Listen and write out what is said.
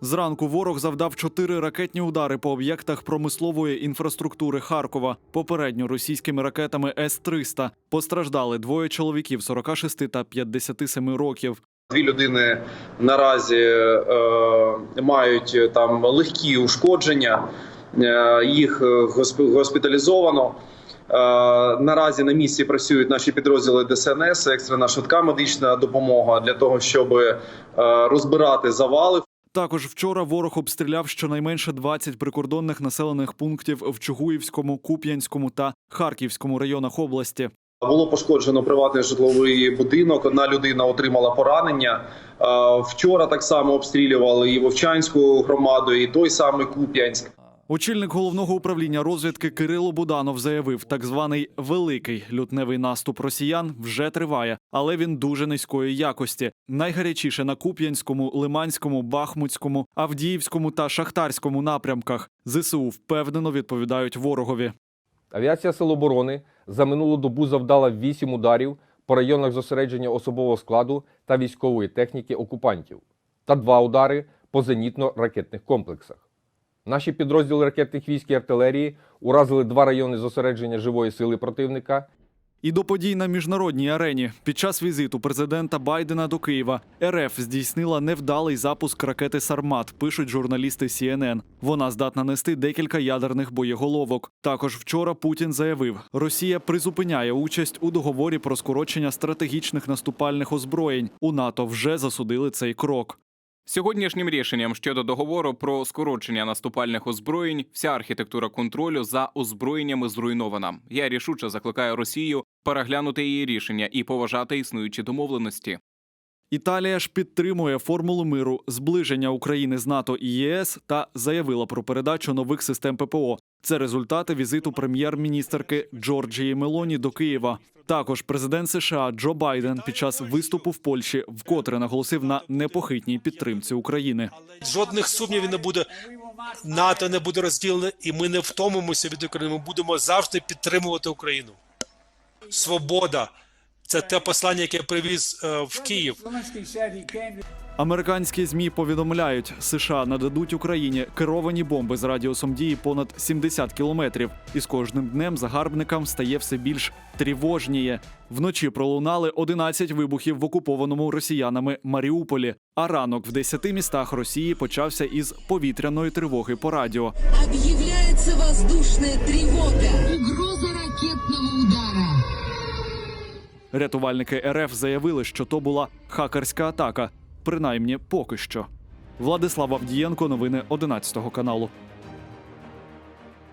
Зранку ворог завдав чотири ракетні удари по об'єктах промислової інфраструктури Харкова. Попередньо російськими ракетами С-300 постраждали двоє чоловіків 46 та 57 років. Дві людини наразі е, мають е, там легкі ушкодження, е, їх е, госпіталізовано. Е, наразі на місці працюють наші підрозділи ДСНС, екстрена швидка медична допомога для того, щоб е, розбирати завали. Також вчора ворог обстріляв щонайменше 20 прикордонних населених пунктів в Чугуївському, Куп'янському та Харківському районах області. Було пошкоджено приватний житловий будинок. Одна людина отримала поранення. Е, Вчора так само обстрілювали і Вовчанську громаду, і той самий Куп'янськ. Очільник головного управління розвідки Кирило Буданов заявив, так званий великий лютневий наступ росіян вже триває, але він дуже низької якості. Найгарячіше на Куп'янському, Лиманському, Бахмутському, Авдіївському та Шахтарському напрямках. ЗСУ впевнено відповідають ворогові. Авіація Сил оборони за минулу добу завдала 8 ударів по районах зосередження особового складу та військової техніки окупантів та 2 удари по зенітно-ракетних комплексах. Наші підрозділи ракетних військ і артилерії уразили два райони зосередження живої сили противника І до подій на міжнародній арені під час візиту президента Байдена до Києва РФ здійснила невдалий запуск ракети Сармат. Пишуть журналісти CNN. Вона здатна нести декілька ядерних боєголовок. Також вчора Путін заявив, Росія призупиняє участь у договорі про скорочення стратегічних наступальних озброєнь. У НАТО вже засудили цей крок. Сьогоднішнім рішенням щодо договору про скорочення наступальних озброєнь вся архітектура контролю за озброєннями зруйнована. Я рішуче закликаю Росію переглянути її рішення і поважати існуючі домовленості. Італія ж підтримує формулу миру зближення України з НАТО і ЄС та заявила про передачу нових систем ППО. Це результати візиту прем'єр-міністерки Джорджії Мелоні до Києва. Також президент США Джо Байден під час виступу в Польщі вкотре наголосив на непохитній підтримці України. Жодних сумнівів не буде. НАТО не буде розділене, і ми не втомимося від України. Ми будемо завжди підтримувати Україну. Свобода це те послання, яке я привіз е, в Київ. Американські змі повідомляють, США нададуть Україні керовані бомби з радіусом дії понад 70 кілометрів, і з кожним днем загарбникам стає все більш тривожніє. Вночі пролунали 11 вибухів в окупованому росіянами Маріуполі. А ранок в 10 містах Росії почався із повітряної тривоги по радіо. Объявляется воздушная тревога. Угроза ракетного удара. Рятувальники РФ заявили, що то була хакерська атака, принаймні поки що. Владислав Авдієнко, новини 11 каналу.